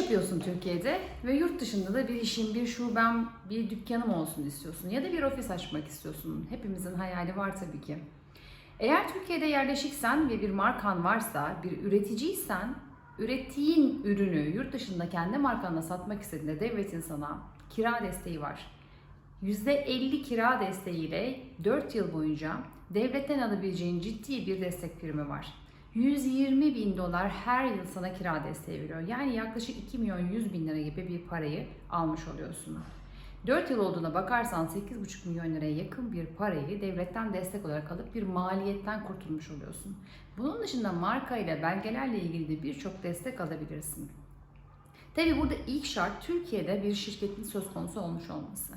yapıyorsun Türkiye'de ve yurt dışında da bir işin, bir şubem, bir dükkanım olsun istiyorsun ya da bir ofis açmak istiyorsun. Hepimizin hayali var tabii ki. Eğer Türkiye'de yerleşiksen ve bir markan varsa, bir üreticiysen, ürettiğin ürünü yurt dışında kendi markanla satmak istediğinde devletin sana kira desteği var. %50 kira desteğiyle 4 yıl boyunca devletten alabileceğin ciddi bir destek primi var. 120 bin dolar her yıl sana kira desteği veriyor. Yani yaklaşık 2 milyon 100 bin lira gibi bir parayı almış oluyorsun. 4 yıl olduğuna bakarsan 8,5 milyon liraya yakın bir parayı devletten destek olarak alıp bir maliyetten kurtulmuş oluyorsun. Bunun dışında marka ile belgelerle ilgili de birçok destek alabilirsin. Tabi burada ilk şart Türkiye'de bir şirketin söz konusu olmuş olması.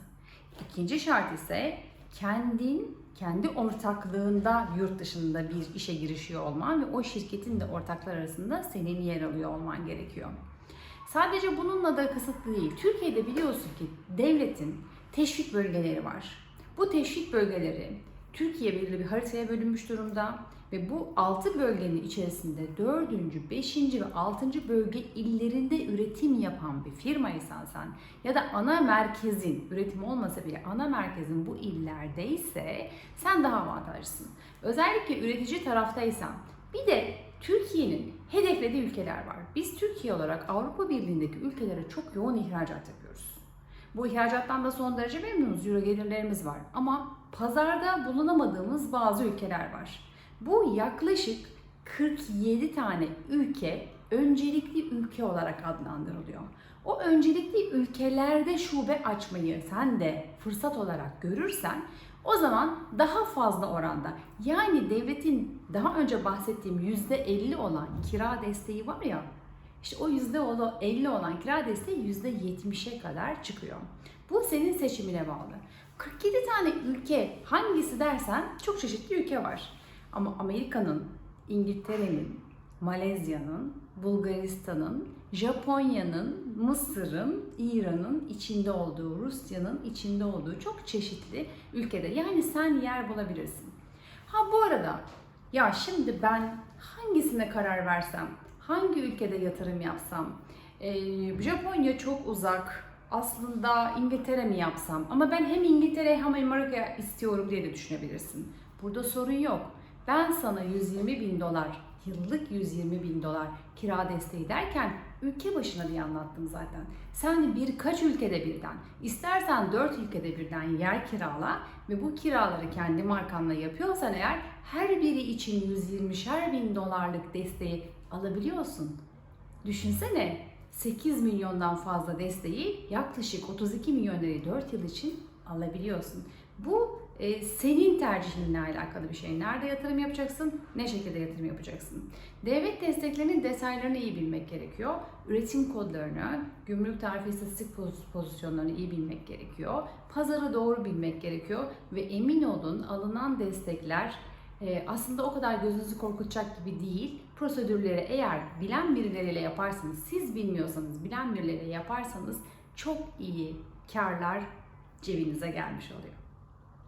İkinci şart ise kendin kendi ortaklığında yurt dışında bir işe girişiyor olman ve o şirketin de ortaklar arasında senin yer alıyor olman gerekiyor. Sadece bununla da kısıtlı değil. Türkiye'de biliyorsun ki devletin teşvik bölgeleri var. Bu teşvik bölgeleri Türkiye belirli bir haritaya bölünmüş durumda ve bu 6 bölgenin içerisinde 4. 5. ve 6. bölge illerinde üretim yapan bir firmaysan sen ya da ana merkezin üretim olmasa bile ana merkezin bu illerdeyse sen daha avantajlısın. Özellikle üretici taraftaysan bir de Türkiye'nin hedeflediği ülkeler var. Biz Türkiye olarak Avrupa Birliği'ndeki ülkelere çok yoğun ihracat yapıyoruz. Bu ihracattan da son derece memnunuz. Euro gelirlerimiz var. Ama pazarda bulunamadığımız bazı ülkeler var. Bu yaklaşık 47 tane ülke öncelikli ülke olarak adlandırılıyor. O öncelikli ülkelerde şube açmayı sen de fırsat olarak görürsen o zaman daha fazla oranda yani devletin daha önce bahsettiğim %50 olan kira desteği var ya işte o %50 olan kira desteği %70'e kadar çıkıyor. Bu senin seçimine bağlı. 47 tane ülke hangisi dersen çok çeşitli ülke var. Ama Amerika'nın, İngiltere'nin, Malezya'nın, Bulgaristan'ın, Japonya'nın, Mısır'ın, İran'ın içinde olduğu, Rusya'nın içinde olduğu çok çeşitli ülkede. Yani sen yer bulabilirsin. Ha bu arada ya şimdi ben hangisine karar versem, hangi ülkede yatırım yapsam, ee, Japonya çok uzak, aslında İngiltere mi yapsam ama ben hem İngiltere hem Amerika istiyorum diye de düşünebilirsin. Burada sorun yok. Ben sana 120 bin dolar, yıllık 120 bin dolar kira desteği derken ülke başına diye anlattım zaten. Sen birkaç ülkede birden, istersen 4 ülkede birden yer kirala ve bu kiraları kendi markanla yapıyorsan eğer her biri için 120'şer bin dolarlık desteği alabiliyorsun. Düşünsene 8 milyondan fazla desteği yaklaşık 32 milyon lirayı 4 yıl için alabiliyorsun. Bu e, senin tercihinle alakalı bir şey. Nerede yatırım yapacaksın, ne şekilde yatırım yapacaksın. Devlet desteklerinin detaylarını iyi bilmek gerekiyor. Üretim kodlarını, gümrük tarifi istatistik poz- pozisyonlarını iyi bilmek gerekiyor. Pazarı doğru bilmek gerekiyor ve emin olun alınan destekler e, aslında o kadar gözünüzü korkutacak gibi değil. Prosedürleri eğer bilen birileriyle yaparsanız, siz bilmiyorsanız bilen birileriyle yaparsanız çok iyi karlar cebinize gelmiş oluyor.